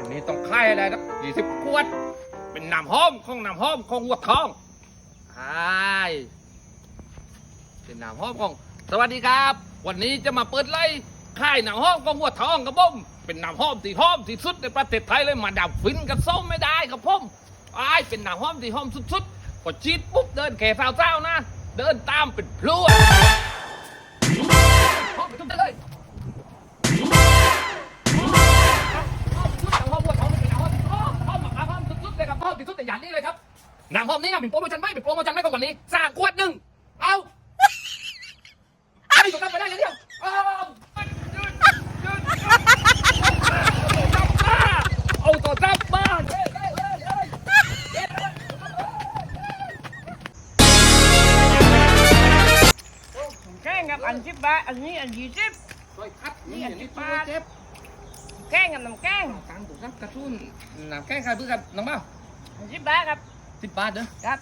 วันนี้ต้องค่ายอะไรนะยี่สิบขวด เป็นน้ำหอมของน้ำหอมของวัวทองใช่เป็นน้ำหอมของ สวัสดีครับ วันนี้จะมาเปิดไล่ค่ายน้ำหอมของวัวทองครับผมเป็นน้ำหอมที่หอมที่สุดในประเทศไทยเลยมาดับฟินกับส้มไม่ได้ครับผมไอ้เป็นน้ำหอมที่หอมสุดๆพอชีดปุ๊บเดินแข่สาวๆนะ เดินตามเป็นพล สุดๆเลยครับห้องที่สุดแต่ย่างนี้เลยครับหนังห้องนี้นะเป็นโปรโมชั่นไม่เป็นโปรโมชั่นไม่กว่านี้สร้างขวดหนึ่งเอาไม่ถูกทำไปได้อย่างเดียวเอายืนยืนเอาตัวจับมาเฮ้ยเฮ้ยเฮ้ยเฮ้ยเฮ้ยแกงกับอันสิบบาทอันนี้อันยี่สิบช่วยคัดนี่อย่างนี้ป้าเจ็บแกงกับน้ำแกงตังถูกรับกระตุ้นน้ำแกงใครเพื่อกับน้องเบ้า สิบบาทครับสิบบาทเด้อครับ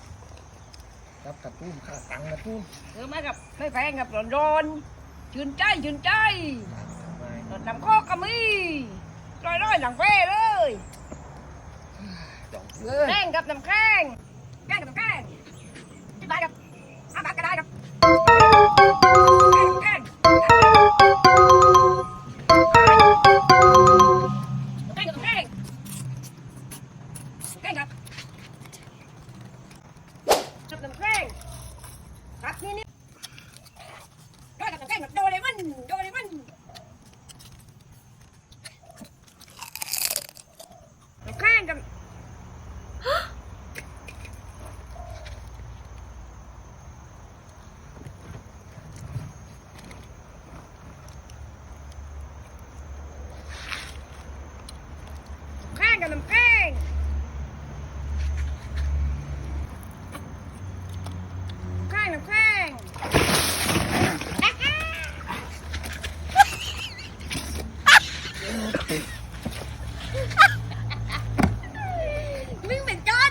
รับกระตุ้นค่าตังค์กระตุ้นซื้อมากับไม่แพงกับร้อนๆชื่นใจชื่นใจรสน้ำโคกก็มีร้อยๆหลังเฟ่เลยจบเลยแกงกับน้ำแกง กับน้ำแกงครับนี่นี่ ด้วยกับน้ำแกงแบบโดเรมอนโดเรมอนน้ำแกงกับน้ำแกงกับน้ำแกงน้ำแกงน้ำแกง มึงเป็นจอด